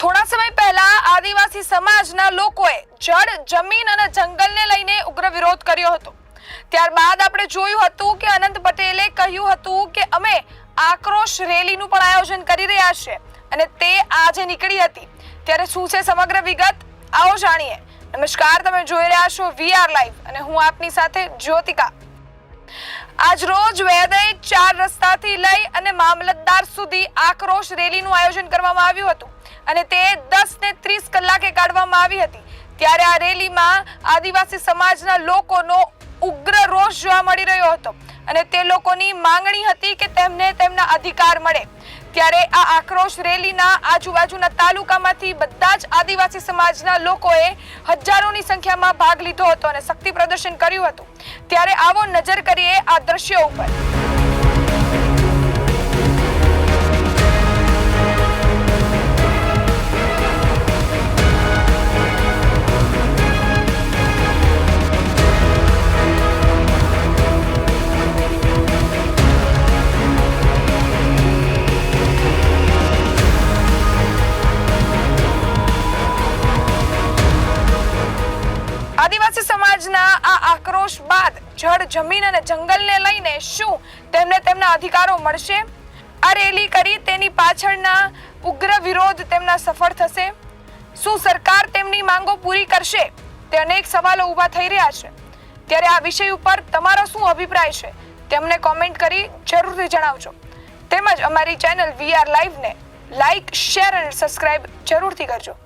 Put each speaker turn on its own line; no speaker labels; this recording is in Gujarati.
થોડા સમય પહેલા આદિવાસી સમાજના લોકોએ જળ, જમીન અને જંગલને લઈને ઉગ્ર વિરોધ કર્યો હતો. ત્યારબાદ આપણે જોયું હતું કે અનંત પટેલે કહ્યું હતું કે અમે આક્રોશ રેલીનું પણ આયોજન કરી રહ્યા છે અને તે આજે નીકળી હતી. ત્યારે શું છે સમગ્ર વિગત? આવો જાણીએ. નમસ્કાર, તમે જોઈ રહ્યા છો વીઆર લાઈવ અને હું આપની સાથે જ્યોતિકા. આજ રોજ વેદઈ ચાર રસ્તાથી લઈ અને મામલતદાર સુધી આક્રોશ રેલીનું આયોજન કરવામાં આવ્યું હતું અને તે દસ ને ત્રીસ કલાકે કાઢવામાં આવી હતી. ત્યારે આ રેલીમાં આદિવાસી સમાજના લોકોનો ઉગ્ર રોષ જોવા મળી રહ્યો હતો અને તે લોકોની માંગણી હતી કે તેમને તેમના અધિકાર મળે. ત્યારે આ આક્રોશ રેલીના આજુબાજુના તાલુકામાંથી બધા જ આદિવાસી સમાજના લોકોએ હજારોની સંખ્યામાં ભાગ લીધો હતો અને શક્તિ પ્રદર્શન કર્યું હતું. ત્યારે આવો નજર કરીએ આ દ્રશ્યો ઉપર. આદિવાસી સમાજના આ આક્રોશ બાદ જળ, જમીન અને જંગલને લઈને શું તેમને તેમના અધિકારો મળશે? આ રેલી કરી તેની પાછળના ઉગ્ર વિરોધ તેમના સફળ થશે? શું સરકાર તેમની માંગો પૂરી કરશે? તે અનેક સવાલો ઊભા થઈ રહ્યા છે. ત્યારે આ વિષય ઉપર તમારો શું અભિપ્રાય છે? તેમને કોમેન્ટ કરી જરૂરથી જણાવજો. તેમજ અમારી ચેનલ વીઆર લાઈવને લાઈક, શેર અને સબસ્ક્રાઇબ જરૂરથી કરજો.